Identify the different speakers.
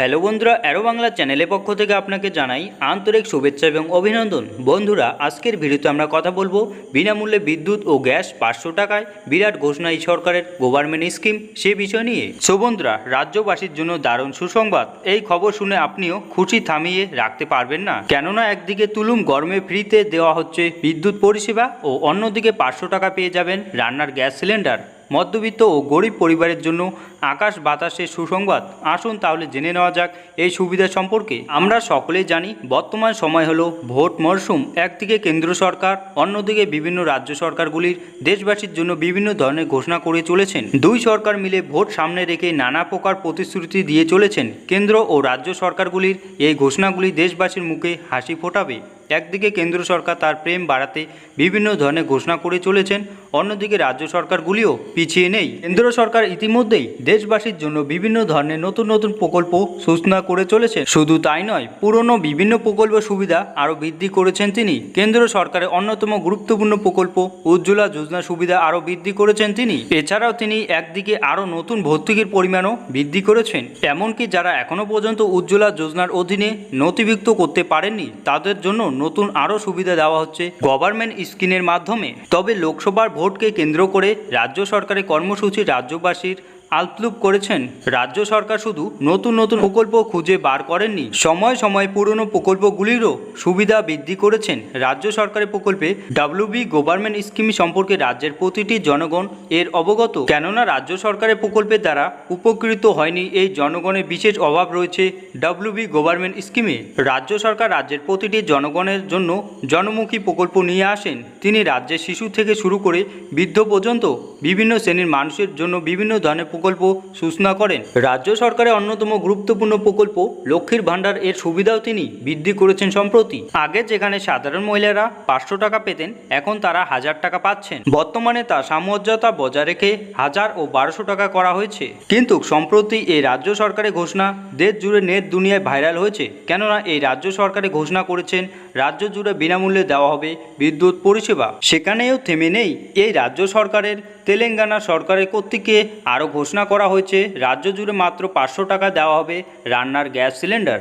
Speaker 1: Hello বন্ধুরা, arrow Bangla চ্যানেলের পক্ষ থেকে আপনাকে জানাই আন্তরিক শুভেচ্ছা এবং অভিনন্দন। বন্ধুরা, আজকের ভিডিওতে আমরা কথা বলব বিনামূল্যে বিদ্যুৎ ও গ্যাস পাঁচশো টাকায় বিরাট ঘোষণা এই সরকারের গভর্নমেন্ট স্কিম সে বিষয় নিয়ে। সো বন্ধুরা, রাজ্যবাসীর জন্য দারুণ সুসংবাদ। এই খবর শুনে আপনিও খুশি থামিয়ে রাখতে পারবেন না। কেননা, একদিকে তুলুম গরমে ফ্রিতে দেওয়া হচ্ছে বিদ্যুৎ পরিষেবা ও অন্যদিকে পাঁচশো টাকা পেয়ে যাবেন রান্নার গ্যাস সিলিন্ডার। মধ্যবিত্ত ও গরিব পরিবারের জন্য আকাশ বাতাসের সুসংবাদ। আসুন তাহলে জেনে নেওয়া যাক এই সুবিধা সম্পর্কে। আমরা সকলেই জানি, বর্তমান সময় হলো ভোট মরশুম। একদিকে কেন্দ্র সরকার, অন্যদিকে বিভিন্ন রাজ্য সরকারগুলির দেশবাসীর জন্য বিভিন্ন ধরনের ঘোষণা করে চলেছেন। দুই সরকার মিলে ভোট সামনে রেখে নানা প্রকার প্রতিশ্রুতি দিয়ে চলেছেন। কেন্দ্র ও রাজ্য সরকারগুলির এই ঘোষণাগুলি দেশবাসীর মুখে হাসি ফোটাবে। একদিকে কেন্দ্র সরকার তার প্রেম বাড়াতে বিভিন্ন ধরনের ঘোষণা করে চলেছেন, অন্যদিকে রাজ্য সরকারগুলিও পিছিয়ে নেই। কেন্দ্র সরকার ইতিমধ্যেই দেশবাসীর জন্য বিভিন্ন ধরনের নতুন নতুন প্রকল্প সূচনা করে চলেছে শুধু তাই নয়, পুরনো বিভিন্ন প্রকল্প সুবিধা আরও বৃদ্ধি করেছেন তিনি। কেন্দ্র সরকারের অন্যতম গুরুত্বপূর্ণ প্রকল্প উজ্জ্বলা যোজনা সুবিধা আরও বৃদ্ধি করেছেন তিনি। এছাড়াও তিনি একদিকে আরও নতুন ভর্তুকির পরিমাণও বৃদ্ধি করেছেন। এমনকি যারা এখনও পর্যন্ত উজ্জ্বলা যোজনার অধীনে নথিভুক্ত করতে পারেননি, তাদের জন্য নতুন আরও সুবিধা দেওয়া হচ্ছে গভর্নমেন্ট স্কিমের মাধ্যমে। তবে লোকসভার ভোটকে কেন্দ্র করে রাজ্য সরকারের কর্মসূচি রাজ্যবাসীর আলপ্লুপ করেছেন। রাজ্য সরকার শুধু নতুন নতুন প্রকল্প খুঁজে বার করেননি। সময় সময় পুরনো প্রকল্পগুলিরও সুবিধা বৃদ্ধি করেছেন রাজ্য সরকারের প্রকল্পে ডাব্লিউবি গভর্নমেন্ট স্কিম সম্পর্কে রাজ্যের প্রতিটি জনগণ এর অবগত। কেননা রাজ্য সরকারের প্রকল্পের দ্বারা উপকৃত হয়নি এই জনগণের বিশেষ অভাব রয়েছে ডাব্লিউবি গভর্নমেন্ট স্কিমে রাজ্য সরকার রাজ্যের প্রতিটি জনগণের জন্য জনমুখী প্রকল্প নিয়ে আসেন। তিনি রাজ্যের শিশু থেকে শুরু করে বৃদ্ধ পর্যন্ত বিভিন্ন শ্রেণির মানুষের জন্য বিভিন্ন ধরনের প্রকল্প সূচনা করেন। রাজ্য সরকারের অন্যতম গুরুত্বপূর্ণ প্রকল্প লক্ষ্মীর ভাণ্ডার এর সুবিধাও তিনি বৃদ্ধি করেছেন সম্প্রতি। আগে যেখানে সাধারণ মহিলারা পাঁচশো টাকা পেতেন, এখন তারা হাজার টাকা পাচ্ছেন। বর্তমানে তা সামঞ্জস্যতা বজায় রেখে হাজার ও বারোশো টাকা করা হয়েছে। কিন্তু সম্প্রতি এই রাজ্য সরকারের ঘোষণা দেশ জুড়ে নেট দুনিয়ায় ভাইরাল হয়েছে। কেননা এই রাজ্য সরকারে ঘোষণা করেছেন রাজ্য জুড়ে বিনামূল্যে দেওয়া হবে বিদ্যুৎ পরিষেবা। সেখানেও থেমে নেই এই রাজ্য সরকারের। তেলেঙ্গানা সরকারের কর্তৃকে আরও ঘোষণা করা হয়েছে, রাজ্য জুড়ে মাত্র পাঁচশো টাকা দেওয়া হবে রান্নার গ্যাস সিলিন্ডার।